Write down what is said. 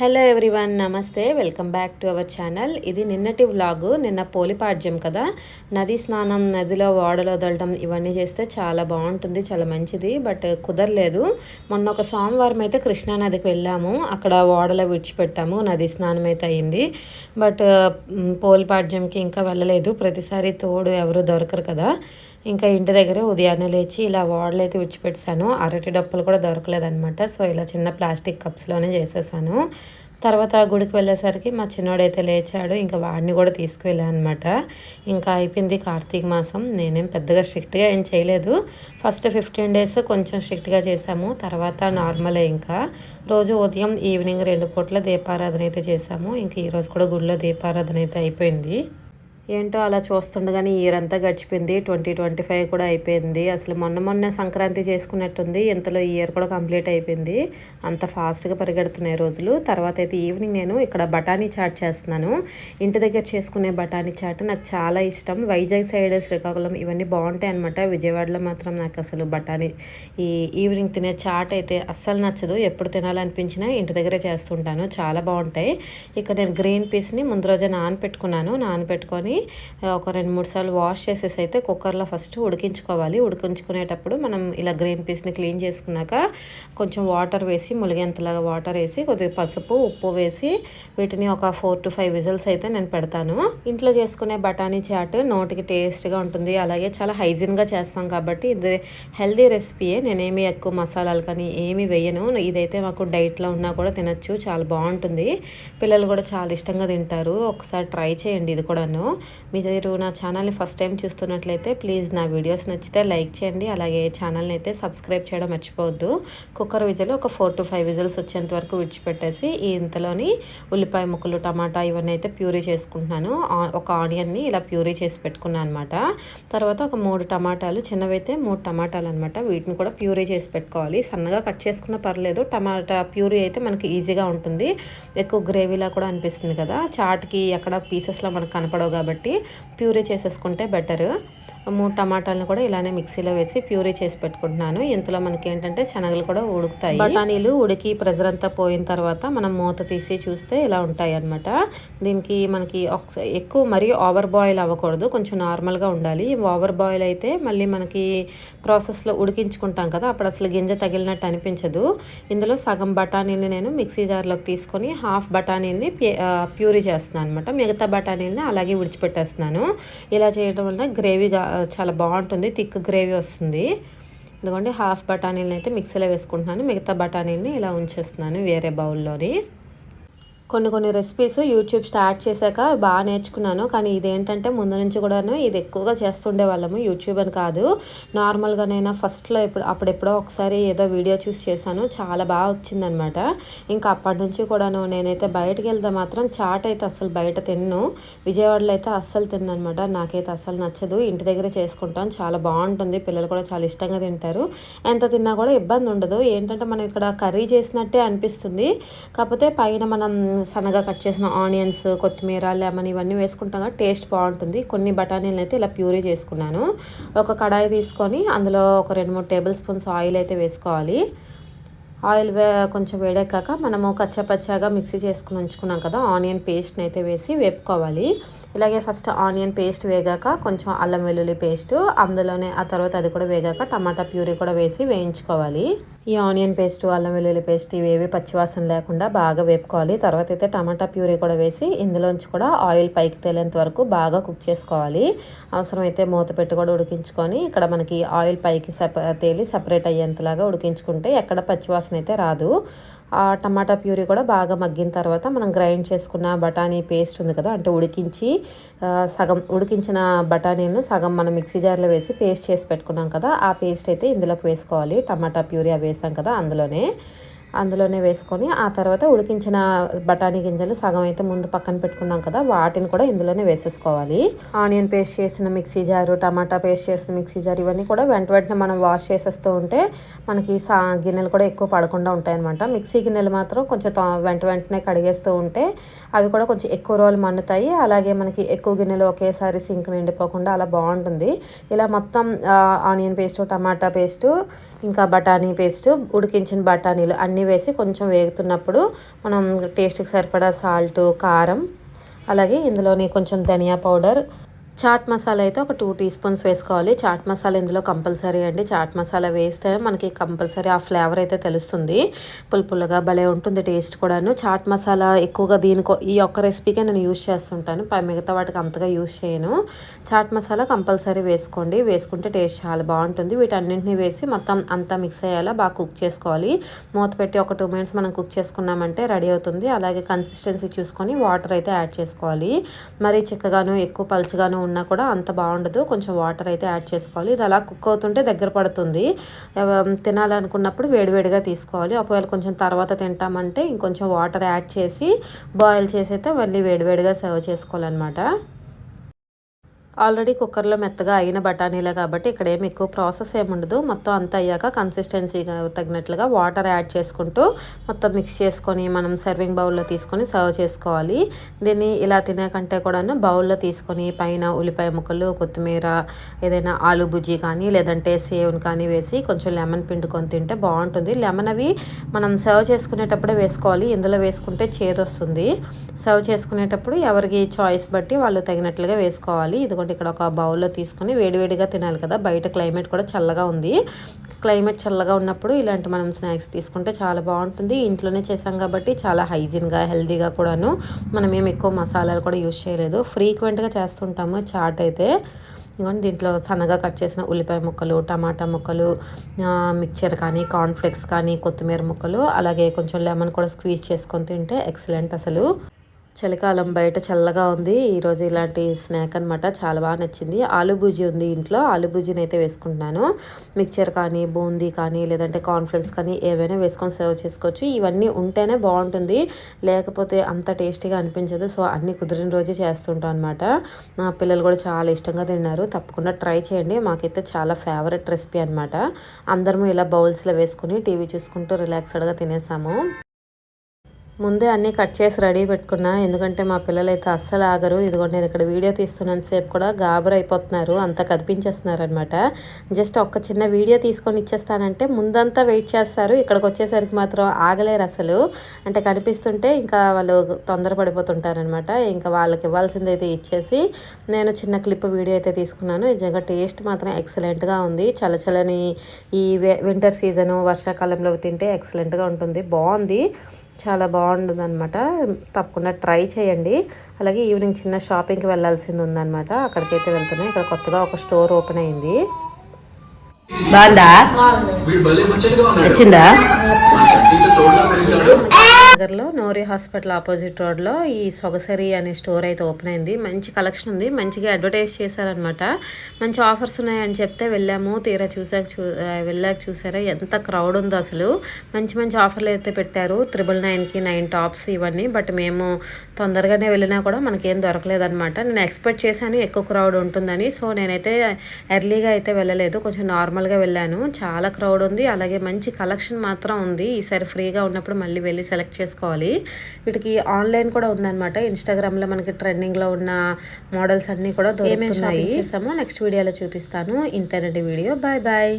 Hello everyone నమస్తే. Welcome back to our channel ఇది నిన్నటి వ్లాగు నిన్న పోలిపాడ్యం కదా. నది స్నానం నదిలో ఓడలో వదలడం ఇవన్నీ చేస్తే చాలా బాగుంటుంది చాలా మంచిది బట్ కుదరలేదు. మొన్న ఒక సోమవారం అయితే కృష్ణానదికి వెళ్ళాము. అక్కడ ఓడలో విడిచిపెట్టాము నది స్నానం అయితే అయింది. బట్ పోలిపాడ్యంకి ఇంకా వెళ్ళలేదు. ప్రతిసారి తోడు ఎవరు దొరకరు కదా. ఇంకా ఇంటి దగ్గరే ఉదయాన్నే లేచి ఇలా వాడలు అయితే విడిచిపెట్టాను అరటి డప్పులు కూడా దొరకలేదనమాట సో ఇలా చిన్న ప్లాస్టిక్ కప్స్లోనే చేసేసాను. తర్వాత గుడికి వెళ్ళేసరికి మా చిన్నోడైతే లేచాడు. ఇంకా వాడిని కూడా తీసుకువెళ్ళాను అనమాట ఇంకా అయిపోయింది కార్తీక మాసం. నేనేం పెద్దగా స్ట్రిక్ట్గా ఏం చేయలేదు. ఫస్ట్ ఫిఫ్టీన్ డేస్ కొంచెం స్ట్రిక్ట్గా చేసాము తర్వాత నార్మలే ఇంకా. రోజు ఉదయం ఈవినింగ్ రెండు పూట్ల దీపారాధన అయితే చేసాము ఇంకా ఈరోజు కూడా గుడిలో దీపారాధన అయితే అయిపోయింది. ఏంటో అలా చూస్తుండగానే ఇయర్ అంతా గడిచిపోయింది. ట్వంటీ ట్వంటీ ఫైవ్ కూడా అయిపోయింది. అసలు మొన్న మొన్న సంక్రాంతి చేసుకున్నట్టుంది. ఇంతలో ఈ ఇయర్ కూడా కంప్లీట్ అయిపోయింది. అంత ఫాస్ట్గా పరిగెడుతున్నాయి రోజులు. తర్వాత అయితే ఈవినింగ్ నేను ఇక్కడ బఠానీ చాట్ చేస్తున్నాను. ఇంటి దగ్గర చేసుకునే బఠానీ చాట్ నాకు చాలా ఇష్టం. వైజాగ్ సైడ్ శ్రీకాకుళం ఇవన్నీ బాగుంటాయి అనమాట విజయవాడలో మాత్రం నాకు అసలు బఠానీ ఈ ఈవినింగ్ తినే చాట్ అయితే అస్సలు నచ్చదు. ఎప్పుడు తినాలనిపించినా ఇంటి దగ్గరే చేస్తుంటాను. చాలా బాగుంటాయి. ఇక్కడ నేను గ్రీన్ పీస్ని ముందు రోజే నానపెట్టుకున్నాను. నానపెట్టుకొని ఒక రెండు మూడు సార్లు వాష్ చేసేసి అయితే కుక్కర్లో ఫస్ట్ ఉడికించుకోవాలి. ఉడికించుకునేటప్పుడు మనం ఇలా గ్రీన్ పీస్ని క్లీన్ చేసుకున్నాక కొంచెం వాటర్ వేసి ములిగేంతలాగా వాటర్ వేసి కొద్దిగా పసుపు ఉప్పు వేసి వీటిని ఒక ఫోర్ టు ఫైవ్ విజిల్స్ అయితే నేను పెడతాను. ఇంట్లో చేసుకునే బఠానీ చాట్ నోటికి టేస్ట్గా ఉంటుంది. అలాగే చాలా హైజీన్గా చేస్తాం కాబట్టి ఇది హెల్దీ రెసిపీయే. నేనేమి ఎక్కువ మసాలాలు కానీ ఏమి వేయను. ఇదైతే మాకు డైట్లో ఉన్నా కూడా తినచ్చు. చాలా బాగుంటుంది. పిల్లలు కూడా చాలా ఇష్టంగా తింటారు. ఒకసారి ట్రై చేయండి ఇది కూడాను. మీరు నా ఛానల్ని ఫస్ట్ టైం చూస్తున్నట్లయితే ప్లీజ్ నా వీడియోస్ నచ్చితే లైక్ చేయండి. అలాగే ఛానల్ని అయితే సబ్స్క్రైబ్ చేయడం మర్చిపోవద్దు. కుక్కర్ విజిల్ ఒక ఫోర్ టు ఫైవ్ విజిల్స్ వచ్చేంత వరకు విడిచిపెట్టేసి ఈ ఇంతలోని ఉల్లిపాయ ముక్కలు టమాటా ఇవన్నీ అయితే ప్యూరీ చేసుకుంటున్నాను. ఆ- ఒక ఆనియన్ని ఇలా ప్యూరీ చేసి పెట్టుకున్నాను అనమాట తర్వాత ఒక మూడు టమాటాలు చిన్నవైతే మూడు టమాటాలు అనమాట వీటిని కూడా ప్యూరీ చేసి పెట్టుకోవాలి. సన్నగా కట్ చేసుకున్న పర్లేదు. టమాటా ప్యూరీ అయితే మనకి ఈజీగా ఉంటుంది. ఎక్కువ గ్రేవీలా కూడా అనిపిస్తుంది కదా. చాట్కి ఎక్కడ పీసెస్లో మనకు కనపడవు కాబట్టి. ప్యూరే చేసేసుకుంటే బెటర్. మూడు టమాటాలను కూడా ఇలానే మిక్సీలో వేసి ప్యూరీ చేసి పెట్టుకుంటున్నాను. ఇంతలో మనకి ఏంటంటే శనగలు కూడా ఉడుకుతాయి. బఠానీలు ఉడికి ప్రెజర్ అంతా పోయిన తర్వాత మనం మూత తీసి చూస్తే ఇలా ఉంటాయి అన్నమాట. దీనికి మనకి ఎక్కువ మరీ ఓవర్ బాయిల్ అవ్వకూడదు. కొంచెం నార్మల్గా ఉండాలి. ఓవర్ బాయిల్ అయితే మళ్ళీ మనకి ప్రాసెస్లో ఉడికించుకుంటాం కదా అప్పుడు అసలు గింజ తగిలినట్టు అనిపించదు. ఇందులో సగం బఠానీని నేను మిక్సీ జార్లోకి తీసుకొని హాఫ్ బఠానీని ప్యూ- ప్యూరీ చేస్తున్నాను అనమాట మిగతా బఠానీలని అలాగే విడిచిపెట్టేస్తున్నాను. ఇలా చేయడం వలన గ్రేవీగా చాలా బాగుంటుంది. థిక్ గ్రేవీ వస్తుంది. ఎందుకంటే హాఫ్ బఠానీలను అయితే మిక్సీలో వేసుకుంటున్నాను. మిగతా బఠానీలని ఇలా ఉంచేస్తున్నాను వేరే బౌల్లోని. కొన్ని కొన్ని రెసిపీస్ యూట్యూబ్ స్టార్ట్ చేశాక బాగా నేర్చుకున్నాను. కానీ ఇదేంటంటే ముందు నుంచి కూడాను ఇది ఎక్కువగా చేస్తుండే వాళ్ళము యూట్యూబ్ అని కాదు. నార్మల్గా నేను ఫస్ట్లో ఇప్పుడు అప్పుడెప్పుడో ఒకసారి ఏదో వీడియో చూసి చేశాను. చాలా బాగా వచ్చిందనమాట ఇంకా అప్పటి నుంచి కూడాను నేనైతే బయటకు వెళ్తే మాత్రం చాట్ అయితే అసలు బయట తిన్ను. విజయవాడలో అయితే అస్సలు తిన్నమాట నాకైతే అసలు నచ్చదు. ఇంటి దగ్గరే చేసుకుంటాం. చాలా బాగుంటుంది. పిల్లలు కూడా చాలా ఇష్టంగా తింటారు. ఎంత తిన్నా కూడా ఇబ్బంది ఉండదు. ఏంటంటే మనం ఇక్కడ కర్రీ చేసినట్టే అనిపిస్తుంది. కాకపోతే పైన మనం సన్నగా కట్ చేసిన ఆనియన్స్ కొత్తిమీర లెమన్ ఇవన్నీ వేసుకుంటాం కదా టేస్ట్ బాగుంటుంది. కొన్ని బఠానీలను అయితే ఇలా ప్యూరీ చేసుకున్నాను. ఒక కడాయి తీసుకొని అందులో ఒక రెండు మూడు టేబుల్ స్పూన్స్ ఆయిల్ అయితే వేసుకోవాలి. ఆయిల్ వే కొంచెం వేడెక్కాక మనము కచ్చపచ్చాగా మిక్సీ చేసుకుని ఉంచుకున్నాం కదా ఆనియన్ పేస్ట్ని అయితే వేసి వేపుకోవాలి. ఇలాగే ఫస్ట్ ఆనియన్ పేస్ట్ వేగాక కొంచెం అల్లం వెల్లుల్లి పేస్ట్ అందులోనే ఆ తర్వాత అది కూడా వేగాక టమాటా ప్యూరీ కూడా వేసి వేయించుకోవాలి. ఈ ఆనియన్ పేస్ట్ అల్లం వెల్లుల్లి పేస్ట్ ఇవేవి పచ్చివాసన లేకుండా బాగా వేపుకోవాలి. తర్వాత అయితే టమాటా ప్యూరీ కూడా వేసి ఇందులోంచి కూడా ఆయిల్ పైకి తేలేంత వరకు బాగా కుక్ చేసుకోవాలి. అవసరమైతే మూత పెట్టి కూడా ఉడికించుకొని ఇక్కడ మనకి ఆయిల్ పైకి సెప తేలి సపరేట్ అయ్యేంతలాగా ఉడికించుకుంటే ఎక్కడ పచ్చివాసన అయితే రాదు. టమాటా ప్యూరీ కూడా బాగా మగ్గిన తర్వాత మనం గ్రైండ్ చేసుకున్న బఠానీ పేస్ట్ ఉంది కదా అంటే ఉడికించి సగం ఉడికించిన బఠానీను సగం మనం మిక్సీ జార్లో వేసి పేస్ట్ చేసి పెట్టుకున్నాం కదా ఆ పేస్ట్ అయితే ఇందులోకి వేసుకోవాలి. టమాటా ప్యూరీ అవి వేసాం కదా అందులోనే. అందులోనే వేసుకొని ఆ తర్వాత ఉడికించిన బఠానీ గింజలు సగం అయితే ముందు పక్కన పెట్టుకున్నాం కదా వాటిని కూడా ఇందులోనే వేసేసుకోవాలి. ఆనియన్ పేస్ట్ చేసిన మిక్సీ జారు టమాటా పేస్ట్ చేసిన మిక్సీ జార్ ఇవన్నీ కూడా వెంట వెంటనే మనం వాష్ చేసేస్తూ ఉంటే మనకి సా గిన్నెలు కూడా ఎక్కువ పడకుండా ఉంటాయన్నమాట. మిక్సీ గిన్నెలు మాత్రం కొంచెం తా- వెంట వెంటనే కడిగేస్తూ ఉంటే అవి కూడా కొంచెం ఎక్కువ రోజులు మన్నుతాయి. అలాగే మనకి ఎక్కువ గిన్నెలు ఒకేసారి సింక్ నిండిపోకుండా అలా బాగుంటుంది. ఇలా మొత్తం ఆనియన్ పేస్ట్ టమాటా పేస్ట్ ఇంకా బఠానీ పేస్ట్ ఉడికించిన బఠానీలు అన్నీ ఇవన్నీ వేసి కొంచెం వేగుతున్నప్పుడు మనం టేస్ట్కి సరిపడా సాల్ట్ కారం అలాగే ఇందులోని కొంచెం ధనియా పౌడర్ చాట్ మసాలా అయితే ఒక టూ టీ స్పూన్స్ వేసుకోవాలి. చాట్ మసాలా ఇందులో కంపల్సరీ అండి. చాట్ మసాలా వేస్తే మనకి కంపల్సరీ ఆ ఫ్లేవర్ అయితే తెలుస్తుంది. పులుపులుగా భలే ఉంటుంది టేస్ట్ కూడాను. చాట్ మసాలా ఎక్కువగా దీనికో ఈ ఒక్క రెసిపీకే నేను యూజ్ చేస్తుంటాను. పై మిగతా వాటికి అంతగా యూజ్ చేయను. చాట్ మసాలా కంపల్సరీ వేసుకోండి. వేసుకుంటే టేస్ట్ చాలా బాగుంటుంది. వీటన్నింటినీ వేసి మొత్తం అంతా మిక్స్ అయ్యేలా బాగా కుక్ చేసుకోవాలి. మూత పెట్టి ఒక టూ మినిట్స్ మనం కుక్ చేసుకున్నామంటే రెడీ అవుతుంది. అలాగే కన్సిస్టెన్సీ చూసుకొని వాటర్ అయితే యాడ్ చేసుకోవాలి. మరీ చిక్కగాను ఎక్కువ పలుచగాను ఉన్నా కూడా అంత బాగుండదు. కొంచెం వాటర్ అయితే యాడ్ చేసుకోవాలి. ఇది అలా కుక్ అవుతుంటే దగ్గర పడుతుంది. తినాలనుకున్నప్పుడు వేడివేడిగా తీసుకోవాలి. ఒకవేళ కొంచెం తర్వాత తింటామంటే ఇంకొంచెం వాటర్ యాడ్ చేసి బాయిల్ చేసి అయితే మళ్ళీ వేడివేడిగా సర్వ్ చేసుకోవాలన్నమాట. ఆల్రెడీ కుక్కర్లో మెత్తగా అయిన బఠానీలే కాబట్టి ఇక్కడ ఏమి ఎక్కువ ప్రాసెస్ ఏముండదు మొత్తం అంతా అయ్యాక కన్సిస్టెన్సీగా తగినట్లుగా వాటర్ యాడ్ చేసుకుంటూ మొత్తం మిక్స్ చేసుకొని మనం సర్వింగ్ బౌల్లో తీసుకొని సర్వ్ చేసుకోవాలి. దీన్ని ఇలా తినే కంటే కూడాను బౌల్లో తీసుకొని పైన ఉల్లిపాయ ముక్కలు కొత్తిమీర ఏదైనా ఆలు బుజ్జి కానీ లేదంటే సేవ్ కానీ వేసి కొంచెం లెమన్ పిండుకొని తింటే బాగుంటుంది. లెమన్ అవి మనం సర్వ్ చేసుకునేటప్పుడే వేసుకోవాలి. ఇందులో వేసుకుంటే చేదొస్తుంది. సర్వ్ చేసుకునేటప్పుడు ఎవరికి చాయిస్ బట్టి వాళ్ళు తగినట్లుగా వేసుకోవాలి. ఇదిగోండి ఇక్కడ ఒక బౌల్లో తీసుకొని వేడివేడిగా తినాలి కదా. బయట క్లైమేట్ కూడా చల్లగా ఉంది. క్లైమేట్ చల్లగా ఉన్నప్పుడు ఇలాంటి మనం స్నాక్స్ తీసుకుంటే చాలా బాగుంటుంది. ఇంట్లోనే చేసాం కాబట్టి చాలా హైజీన్గా హెల్తీగా కూడాను మనం ఏం ఎక్కువ మసాలాలు కూడా యూజ్ చేయలేదు. ఫ్రీక్వెంట్గా చేస్తుంటాము చాట్ అయితే. ఇంకోండి దీంట్లో సన్నగా కట్ చేసిన ఉల్లిపాయ ముక్కలు టమాటా ముక్కలు మిక్చర్ కానీ కార్న్ఫ్లెక్స్ కానీ కొత్తిమీర ముక్కలు అలాగే కొంచెం లెమన్ కూడా స్క్వీజ్ చేసుకొని తింటే ఎక్సలెంట్ అసలు. చలికాలం బయట చల్లగా ఉంది. ఈరోజు ఇలాంటి స్నాక్ అనమాట చాలా బాగా నచ్చింది. ఆలు బుజ్జి ఉంది ఇంట్లో. ఆలు బుజ్జిని అయితే వేసుకుంటున్నాను. మిక్చర్ కానీ బూందీ కానీ లేదంటే కార్న్ఫ్లెక్స్ కానీ ఏవైనా వేసుకొని సర్వ్ చేసుకోవచ్చు. ఇవన్నీ ఉంటేనే బాగుంటుంది. లేకపోతే అంత టేస్టీగా అనిపించదు. సో అన్నీ కుదిరిన రోజే చేస్తుంటాం అనమాట నా పిల్లలు కూడా చాలా ఇష్టంగా తిన్నారు. తప్పకుండా ట్రై చేయండి. మాకైతే చాలా ఫేవరెట్ రెసిపీ అనమాట అందరము ఇలా బౌల్స్లో వేసుకుని టీవీ చూసుకుంటూ రిలాక్స్డ్గా తినేసాము. ముందే అన్నీ కట్ చేసి రెడీ పెట్టుకున్నా. ఎందుకంటే మా పిల్లలు అయితే అస్సలు ఆగరు. ఇదిగోండి నేను ఇక్కడ వీడియో తీస్తున్నంత సేపు కూడా గాబర్ అయిపోతున్నారు అంతా కదిపించేస్తున్నారు అనమాట జస్ట్ ఒక్క చిన్న వీడియో తీసుకొని ఇచ్చేస్తానంటే ముందంతా వెయిట్ చేస్తారు. ఇక్కడికి వచ్చేసరికి మాత్రం ఆగలేరు అసలు. అంటే కనిపిస్తుంటే ఇంకా వాళ్ళు తొందరపడిపోతుంటారనమాట ఇంకా వాళ్ళకి ఇవ్వాల్సింది అయితే ఇచ్చేసి నేను చిన్న క్లిప్ వీడియో అయితే తీసుకున్నాను. నిజంగా టేస్ట్ మాత్రం ఎక్సలెంట్గా ఉంది. చలచలని ఈ వింటర్ సీజను వర్షాకాలంలో తింటే ఎక్సలెంట్గా ఉంటుంది. బాగుంది. చాలా బాగుంటుంది అనమాట తప్పకుండా ట్రై చేయండి. అలాగే ఈవినింగ్ చిన్న షాపింగ్కి వెళ్ళాల్సింది ఉందన్నమాట. అక్కడికైతే వెళ్తున్నాయి ఇక్కడ కొత్తగా ఒక స్టోర్ ఓపెన్ అయింది. బాగుందా? వచ్చిందా? నగర్లో నోరి హాస్పిటల్ ఆపోజిట్ రోడ్లో ఈ సొగసరి అనే స్టోర్ అయితే ఓపెన్ అయింది. మంచి కలెక్షన్ ఉంది. మంచిగా అడ్వర్టైజ్ చేశారనమాట మంచి ఆఫర్స్ ఉన్నాయని చెప్తే వెళ్ళాము. తీరా చూసాక చూ వెళ్ళాక చూసారా? ఎంత క్రౌడ్ ఉందో అసలు. మంచి మంచి ఆఫర్లు అయితే పెట్టారు. త్రిబుల్ నైన్కి నైన్ టాప్స్ ఇవన్నీ. బట్ మేము తొందరగానే వెళ్ళినా కూడా మనకేం దొరకలేదనమాట నేను ఎక్స్పెక్ట్ చేశాను ఎక్కువ క్రౌడ్ ఉంటుందని. సో నేనైతే ఎర్లీగా అయితే వెళ్ళలేదు. కొంచెం నార్మల్గా వెళ్ళాను. చాలా క్రౌడ్ ఉంది. అలాగే మంచి కలెక్షన్ మాత్రం ఉంది. ఈసారి ఫ్రీగా ఉన్నప్పుడు మళ్ళీ వెళ్ళి సెలెక్ట్ చేసుకోవాలి. వీటికి ఆన్లైన్ కూడా ఉందన్నమాట. ఇన్స్టాగ్రామ్లో మనకి ట్రెండింగ్లో ఉన్న మోడల్స్ అన్నీ కూడా దొరుకుతున్నాయి. చేసామో నెక్స్ట్ వీడియోలో చూపిస్తాను. ఇంతేనండి వీడియో. Bye bye.